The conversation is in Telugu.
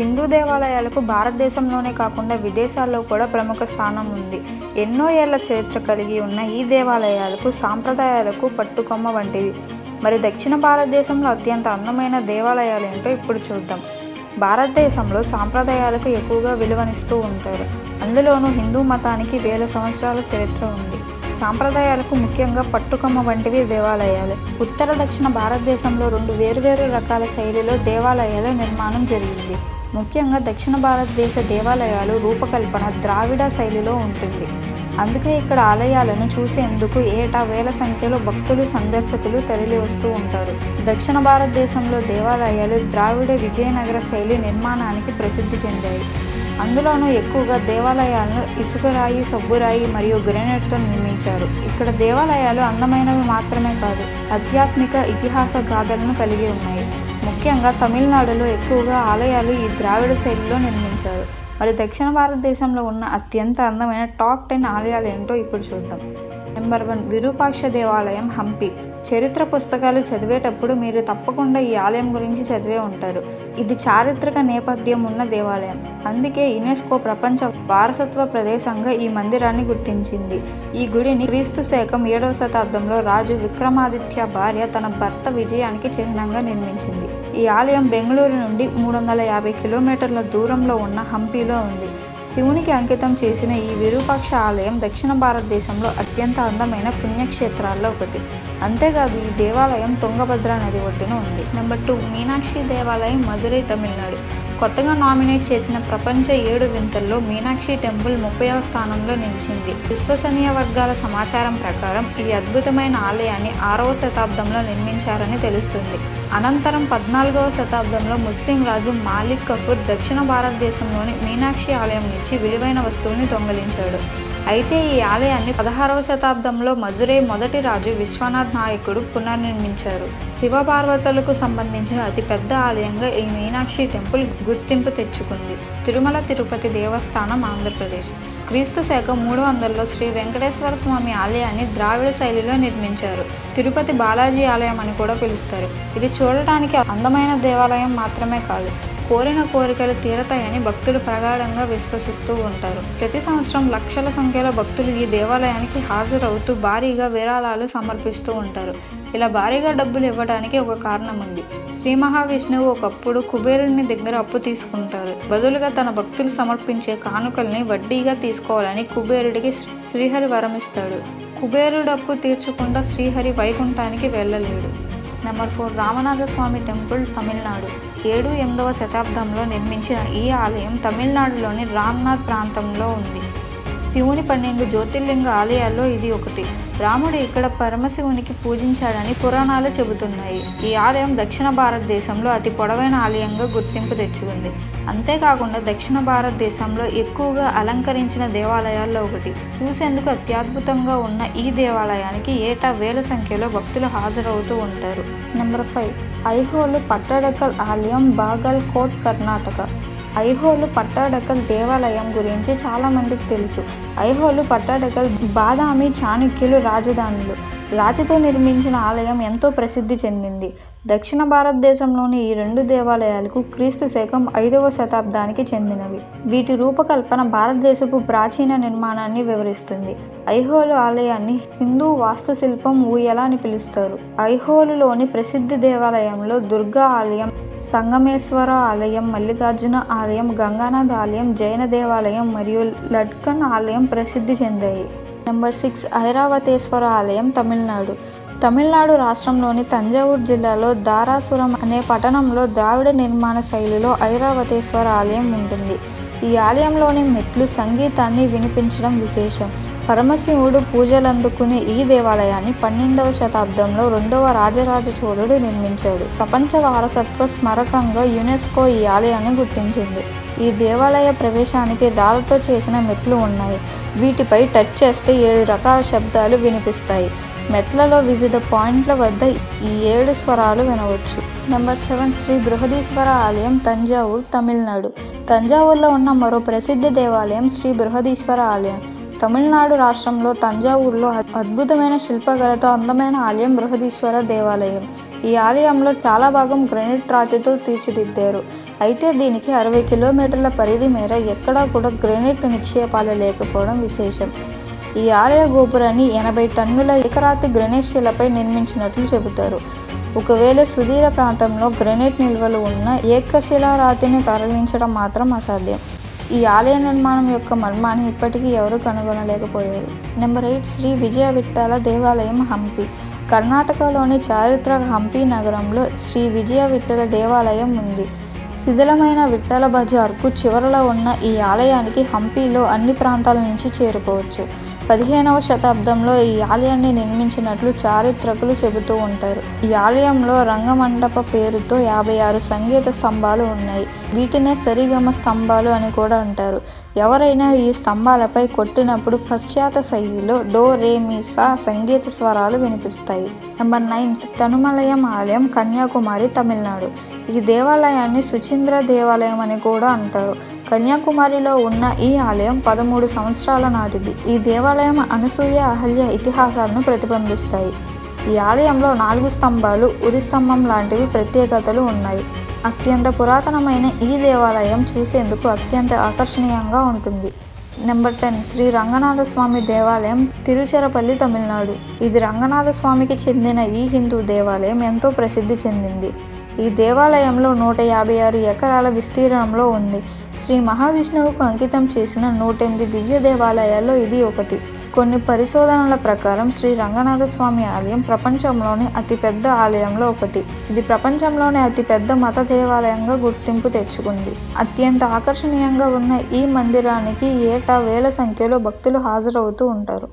హిందూ దేవాలయాలకు భారతదేశంలోనే కాకుండా విదేశాల్లో కూడా ప్రముఖ స్థానం ఉంది. ఎన్నో ఏళ్ళ చరిత్ర కలిగి ఉన్న ఈ దేవాలయాలకు సాంప్రదాయాలకు పట్టుకొమ్మ వంటివి. మరి దక్షిణ భారతదేశంలో అత్యంత అందమైన దేవాలయాలు ఏంటో ఇప్పుడు చూద్దాం. భారతదేశంలో సాంప్రదాయాలకు ఎక్కువగా విలువనిస్తూ ఉంటారు. అందులోనూ హిందూ మతానికి వేల సంవత్సరాల చరిత్ర ఉంది. సాంప్రదాయాలకు ముఖ్యంగా పట్టుకొమ్మ వంటివి దేవాలయాలు. ఉత్తర దక్షిణ భారతదేశంలో రెండు వేరువేరు రకాల శైలిలో దేవాలయాల నిర్మాణం జరిగింది. ముఖ్యంగా దక్షిణ భారతదేశ దేవాలయాలు రూపకల్పన ద్రావిడ శైలిలో ఉంటుంది. అందుకే ఇక్కడ ఆలయాలను చూసేందుకు ఏటా వేల సంఖ్యలో భక్తులు సందర్శకులు తరలి వస్తూ ఉంటారు. దక్షిణ భారతదేశంలో దేవాలయాలు ద్రావిడ విజయనగర శైలి నిర్మాణానికి ప్రసిద్ధి చెందాయి. అందులోనూ ఎక్కువగా దేవాలయాలను ఇసుకరాయి సబ్బురాయి మరియు గ్రెనైట్తో నిర్మించారు. ఇక్కడ దేవాలయాలు అందమైనవి మాత్రమే కాదు ఆధ్యాత్మిక ఇతిహాస గాథలను కలిగి ఉన్నాయి. ముఖ్యంగా తమిళనాడులో ఎక్కువగా ఆలయాలు ఈ ద్రావిడ శైలిలో నిర్మించారు. మరి దక్షిణ భారతదేశంలో ఉన్న అత్యంత అందమైన టాప్ టెన్ ఆలయాలు ఏంటో ఇప్పుడు చూద్దాం. నెంబర్ వన్ విరూపాక్ష దేవాలయం హంపి. చరిత్ర పుస్తకాలు చదివేటప్పుడు మీరు తప్పకుండా ఈ ఆలయం గురించి చదివే ఉంటారు. ఇది చారిత్రక నేపథ్యం ఉన్న దేవాలయం. అందుకే యునెస్కో ప్రపంచ వారసత్వ ప్రదేశంగా ఈ మందిరాన్ని గుర్తించింది. ఈ గుడిని క్రీస్తు శకం ఏడవ శతాబ్దంలో రాజు విక్రమాదిత్య భార్య తన భర్త విజయానికి చిహ్నంగా నిర్మించింది. ఈ ఆలయం బెంగళూరు నుండి మూడు వందల యాభై కిలోమీటర్ల దూరంలో ఉన్న హంపీలో ఉంది. శివునికి అంకితం చేసిన ఈ విరూపాక్ష ఆలయం దక్షిణ భారతదేశంలో అత్యంత అందమైన పుణ్యక్షేత్రాల్లో ఒకటి. అంతేకాదు ఈ దేవాలయం తుంగభద్ర నది ఒడ్డున ఉంది. నెంబర్ టూ మీనాక్షి దేవాలయం మదురై తమిళనాడు. కొత్తగా నామినేట్ చేసిన ప్రపంచ ఏడు వింతల్లో మీనాక్షి టెంపుల్ ముప్పైవ స్థానంలో నిలిచింది. విశ్వసనీయ వర్గాల సమాచారం ప్రకారం ఈ అద్భుతమైన ఆలయాన్ని ఆరవ శతాబ్దంలో నిర్మించారని తెలుస్తుంది. అనంతరం పద్నాలుగవ శతాబ్దంలో ముస్లిం రాజు మాలిక్ కపూర్ దక్షిణ భారతదేశంలోని మీనాక్షి ఆలయం నుంచి విలువైన వస్తువుల్ని దొంగలించాడు. అయితే ఈ ఆలయాన్ని పదహారవ శతాబ్దంలో మదురై మొదటి రాజు విశ్వనాథ్ నాయకుడు పునర్నిర్మించారు. శివపార్వతులకు సంబంధించిన అతిపెద్ద ఆలయంగా ఈ మీనాక్షి టెంపుల్ గుర్తింపు తెచ్చుకుంది. తిరుమల తిరుపతి దేవస్థానం ఆంధ్రప్రదేశ్. క్రీస్తు శాఖ మూడు వందల్లో శ్రీ వెంకటేశ్వర స్వామి ఆలయాన్ని ద్రావిడ శైలిలో నిర్మించారు. తిరుపతి బాలాజీ ఆలయం అని కూడా పిలుస్తారు. ఇది చూడటానికి అందమైన దేవాలయం మాత్రమే కాదు. కోరిన కోరికలు తీరతాయని భక్తులు ప్రగాఢంగా విశ్వసిస్తూ ఉంటారు. ప్రతి సంవత్సరం లక్షల సంఖ్యలో భక్తులు ఈ దేవాలయానికి హాజరవుతూ భారీగా విరాళాలు సమర్పిస్తూ ఉంటారు. ఇలా భారీగా డబ్బులు ఇవ్వడానికి ఒక కారణం ఉంది శ్రీ మహావిష్ణువు ఒకప్పుడు కుబేరుని దగ్గర అప్పు తీసుకుంటారు. బదులుగా తన భక్తులు సమర్పించే కానుకల్ని వడ్డీగా తీసుకోవాలని కుబేరుడికి శ్రీహరి వరమిస్తాడు. కుబేరుడు అప్పు తీర్చకుండా శ్రీహరి వైకుంఠానికి వెళ్ళలేడు. Number four Ramanatha Swamy temple Tamil Nadu. ఏడు ఎనిమిదవ శతాబ్దంలో నిర్మించిన ఈ ఆలయం తమిళనాడులోని రామ్నాథ్ ప్రాంతంలో ఉంది. శివుని పన్నెండు జ్యోతిర్లింగ ఆలయాల్లో ఇది ఒకటి. రాముడు ఇక్కడ పరమశివునికి పూజించాడని పురాణాలు చెబుతున్నాయి. ఈ ఆలయం దక్షిణ భారతదేశంలో అతి పొడవైన ఆలయంగా గుర్తింపు తెచ్చుకుంది. అంతేకాకుండా దక్షిణ భారతదేశంలో ఎక్కువగా అలంకరించిన దేవాలయాల్లో ఒకటి. చూసేందుకు అత్యద్భుతంగా ఉన్న ఈ దేవాలయానికి ఏటా వేల సంఖ్యలో భక్తులు హాజరవుతూ ఉంటారు. Number five. ఐహోలు పట్టడకల్ ఆలయం బాగల్ కోట్ కర్ణాటక. ఐహోలు పట్టడకల్ దేవాలయం గురించి చాలా మందికి తెలుసు. ఐహోలు పట్టడకల్ బాదామి చాణక్యులు రాజధానులు. రాతితో నిర్మించిన ఆలయం ఎంతో ప్రసిద్ధి చెందింది. దక్షిణ భారతదేశంలోని ఈ రెండు దేవాలయాలకు క్రీస్తు శకం ఐదవ శతాబ్దానికి చెందినవి. వీటి రూపకల్పన భారతదేశపు ప్రాచీన నిర్మాణాన్ని వివరిస్తుంది. ఐహోలు ఆలయాన్ని హిందూ వాస్తుశిల్పం ఊయల అని పిలుస్తారు. ఐహోలులోని ప్రసిద్ధ దేవాలయంలో దుర్గా ఆలయం సంగమేశ్వర ఆలయం మల్లికార్జున ఆలయం గంగానాథ్ ఆలయం జైన దేవాలయం మరియు లడ్కన్ ఆలయం ప్రసిద్ధి చెందాయి. నెంబర్ సిక్స్ ఐరావతేశ్వర ఆలయం తమిళనాడు. తమిళనాడు రాష్ట్రంలోని తంజావూరు జిల్లాలో దారాసురం అనే పట్టణంలో ద్రావిడ నిర్మాణ శైలిలో ఐరావతేశ్వర ఆలయం ఉంటుంది. ఈ ఆలయంలోని మెట్లు సంగీతాన్ని వినిపించడం విశేషం. పరమశివుడు పూజలందుకునే ఈ దేవాలయాన్ని పన్నెండవ శతాబ్దంలో రెండవ రాజరాజ చోళుడు నిర్మించాడు. ప్రపంచ వారసత్వ స్మారకంగా యునెస్కో ఈ ఆలయాన్ని గుర్తించింది. ఈ దేవాలయ ప్రవేశానికి రాళ్ళతో చేసిన మెట్లు ఉన్నాయి. వీటిపై టచ్ చేస్తే ఏడు రకాల శబ్దాలు వినిపిస్తాయి. మెట్లలో వివిధ పాయింట్ల వద్ద ఈ ఏడు స్వరాలు వినవచ్చు. నెంబర్ సెవెన్ శ్రీ బృహదీశ్వర ఆలయం తంజావూర్ తమిళనాడు. తంజావూరులో ఉన్న మరో ప్రసిద్ధ దేవాలయం శ్రీ బృహదీశ్వర ఆలయం. తమిళనాడు రాష్ట్రంలో తంజావూరులో అద్భుతమైన శిల్పకళతో అందమైన ఆలయం బృహదీశ్వర దేవాలయం. ఈ ఆలయంలో చాలా భాగం గ్రనైట్ రాతితో తీర్చిదిద్దారు. అయితే దీనికి అరవై కిలోమీటర్ల పరిధి మేర ఎక్కడా కూడా గ్రెనైట్ నిక్షేపాలు లేకపోవడం విశేషం. ఈ ఆలయ గోపురాన్ని ఎనభై టన్నుల ఏకరాతి గ్రెనైట్ శిలపై నిర్మించినట్లు చెబుతారు. ఒకవేళ సుదీర ప్రాంతంలో గ్రెనైట్ నిల్వలు ఉన్న ఏకశిలారాతిని తరలించడం మాత్రం అసాధ్యం. ఈ ఆలయ నిర్మాణం యొక్క మర్మాన్ని ఇప్పటికీ ఎవరూ కనుగొనలేకపోయారు. నెంబర్ ఎయిట్ శ్రీ విజయ విఠ్ఠల దేవాలయం హంపి. కర్ణాటకలోని చారిత్రక హంపి నగరంలో శ్రీ విజయ విఠల దేవాలయం ఉంది. శిథిలమైన విఠల బజార్కు చివరలో ఉన్న ఈ ఆలయానికి హంపీలో అన్ని ప్రాంతాల నుంచి చేరుకోవచ్చు. పదిహేనవ శతాబ్దంలో ఈ ఆలయాన్ని నిర్మించినట్లు చారిత్రకులు చెబుతూ ఉంటారు. ఈ ఆలయంలో రంగమండప పేరుతో యాభై ఆరు సంగీత స్తంభాలు ఉన్నాయి. వీటినే సరిగమ స్తంభాలు అని కూడా అంటారు. ఎవరైనా ఈ స్తంభాలపై కొట్టినప్పుడు పశ్చాత శైలిలో డో రే సంగీత స్వరాలు వినిపిస్తాయి. నెంబర్ నైన్ తనుమలయం ఆలయం కన్యాకుమారి తమిళనాడు. ఈ దేవాలయాన్ని సుచింద్ర దేవాలయం అని కూడా అంటారు. కన్యాకుమారిలో ఉన్న ఈ ఆలయం పదమూడు సంవత్సరాల నాటిది. ఈ దేవాలయం అనసూయ అహల్య ఇతిహాసాలను ప్రతిబింబిస్తాయి. ఈ ఆలయంలో నాలుగు స్తంభాలు ఉరి స్తంభం లాంటివి ప్రత్యేకతలు ఉన్నాయి. అత్యంత పురాతనమైన ఈ దేవాలయం చూసేందుకు అత్యంత ఆకర్షణీయంగా ఉంటుంది. నెంబర్ టెన్ శ్రీ రంగనాథ స్వామి దేవాలయం తిరుచిరపల్లి తమిళనాడు. ఇది రంగనాథ స్వామికి చెందిన ఈ హిందూ దేవాలయం ఎంతో ప్రసిద్ధి చెందింది. ఈ దేవాలయంలో నూట యాభై ఆరు ఎకరాల విస్తీర్ణంలో ఉంది. శ్రీ మహావిష్ణువుకు అంకితం చేసిన నూట ఎనిమిది దివ్య దేవాలయాల్లో ఇది ఒకటి. కొన్ని పరిశోధనల ప్రకారం శ్రీ రంగనాథ స్వామి ఆలయం ప్రపంచంలోని అతిపెద్ద ఆలయంలో ఒకటి. ఇది ప్రపంచంలోనే అతిపెద్ద మత దేవాలయంగా గుర్తింపు తెచ్చుకుంది. అత్యంత ఆకర్షణీయంగా ఉన్న ఈ మందిరానికి ఏటా వేల సంఖ్యలో భక్తులు హాజరవుతూ ఉంటారు.